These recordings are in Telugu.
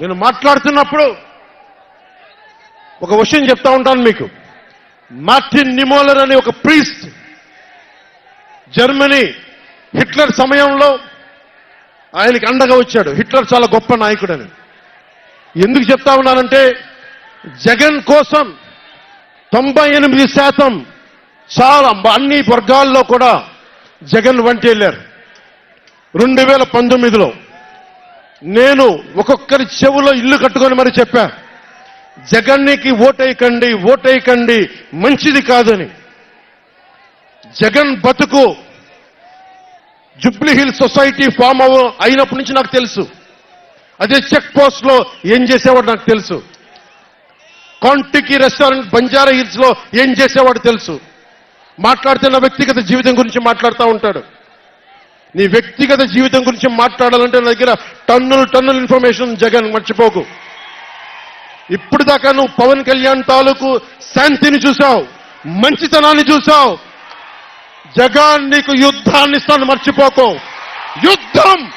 నేను మాట్లాడుతున్నప్పుడు ఒక విషయం చెప్తా ఉంటాను మీకు. మార్టిన్ నిమోలర్ అనే ఒక ప్రీస్ట్ జర్మనీ హిట్లర్ సమయంలో ఆయనకి అండగా వచ్చాడు. హిట్లర్ చాలా గొప్ప నాయకుడని. ఎందుకు చెప్తా ఉన్నానంటే జగన్ కోసం తొంభై ఎనిమిది శాతం చాలా అన్ని వర్గాల్లో కూడా జగన్ వంటి వెళ్ళారు. రెండు వేల పంతొమ్మిదిలో నేను ఒక్కొక్కరి చెవులో ఇల్లు కట్టుకొని మరి చెప్పా జగన్నికి ఓటేయకండి ఓటేయకండి మంచిది కాదని. జగన్ బతుకు జుబ్లీ హిల్ సొసైటీ ఫామ్ అవ అయినప్పటి నుంచి నాకు తెలుసు. అదే చెక్ పోస్ట్లో ఏం చేసేవాడు నాకు తెలుసు. కాంటికి రెస్టారెంట్ బంజారా హిల్స్లో ఏం చేసేవాడు తెలుసు. మాట్లాడుతున్న వ్యక్తిగత జీవితం గురించి మాట్లాడుతూ ఉంటాడు. నీ వ్యక్తిగత జీవితం గురించి మాట్లాడాలంటే నా దగ్గర టన్నులు టన్నుల ఇన్ఫర్మేషన్ జగన్ మర్చిపోకు. ఇప్పుడు దాకా నువ్వు పవన్ కళ్యాణ్ తాలూకు శాంతిని చూసావు మంచితనాన్ని చూసావు జగన్ నీకు యుద్ధాన్ని ఇస్తాను మర్చిపోకు. యుద్ధం!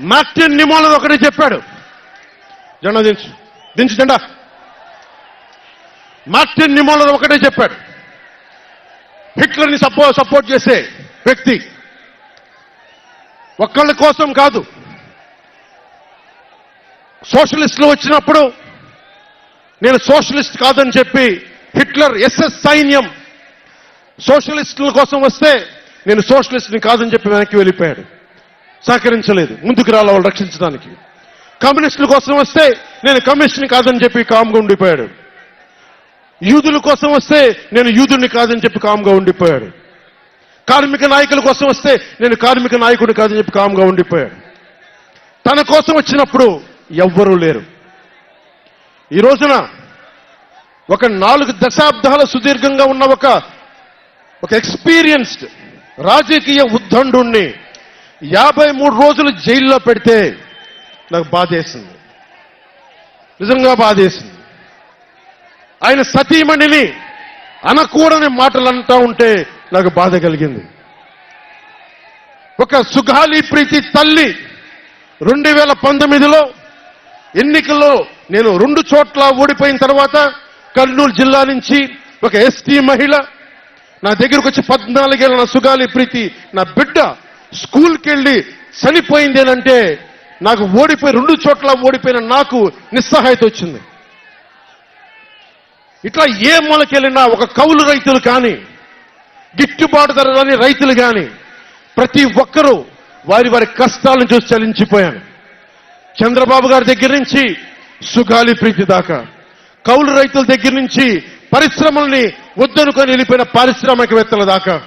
మార్టిన్ నిమోలర్ ఒకటి చెప్పాడు. జెండా దించు దించు జెండా. మార్టిన్ నిమోలర్ ఒకటే చెప్పాడు. హిట్లర్ని సపో సపోర్ట్ చేసే వ్యక్తి. ఒక్కళ్ళ కోసం కాదు. సోషలిస్టులు వచ్చినప్పుడు నేను సోషలిస్ట్ కాదని చెప్పి హిట్లర్ ఎస్ఎస్ సైన్యం సోషలిస్టుల కోసం వస్తే నేను సోషలిస్ట్ని కాదని చెప్పి వెనక్కి వెళ్ళిపోయాడు. సహకరించలేదు. ముందుకు రాల వాళ్ళు రక్షించడానికి. కమ్యూనిస్టుల కోసం వస్తే నేను కమ్యూనిస్ట్ని కాదని చెప్పి కామ్గా ఉండిపోయాడు. యూదుల కోసం వస్తే నేను యూదుని కాదని చెప్పి కామ్గా ఉండిపోయాడు. కార్మిక నాయకుల కోసం వస్తే నేను కార్మిక నాయకుడిని కాదని చెప్పి కామ్గా ఉండిపోయాడు. తన కోసం వచ్చినప్పుడు ఎవ్వరూ లేరు. ఈ రోజున ఒక నాలుగు దశాబ్దాల సుదీర్ఘంగా ఉన్న ఒక ఒక ఎక్స్పీరియన్స్డ్ రాజకీయ ఉద్దండుణ్ణి యాభై మూడు రోజులు జైల్లో పెడితే నాకు బాధేసింది. నిజంగా బాధేసింది. ఆయన సతీమణిని అనకూడని మాటలు అంటా ఉంటే నాకు బాధ కలిగింది. ఒక సుగాలి ప్రీతి తల్లి రెండు వేల పంతొమ్మిదిలో ఎన్నికల్లో నేను రెండు చోట్ల ఓడిపోయిన తర్వాత కర్నూలు జిల్లా నుంచి ఒక ఎస్టీ మహిళ నా దగ్గరకు వచ్చి పద్నాలుగేళ్ళ నా సుగాలి ప్రీతి నా బిడ్డ స్కూల్కి వెళ్ళి చనిపోయిందేనంటే నాకు ఓడిపోయి రెండు చోట్ల ఓడిపోయిన నాకు నిస్సహాయత వచ్చింది. ఇట్లా ఏ మూలకెళ్ళినా ఒక కౌలు రైతులు కానీ గిట్టుబాటు ధర రైతులు కానీ ప్రతి ఒక్కరూ వారి వారి కష్టాలను చూసి చలించిపోయాను చంద్రబాబు గారి దగ్గర నుంచి సుగాలి ప్రీతి దాకా. కౌలు రైతుల దగ్గర నుంచి పరిశ్రమల్ని వద్దనుకొని వెళ్ళిపోయిన పారిశ్రామికవేత్తల దాకా.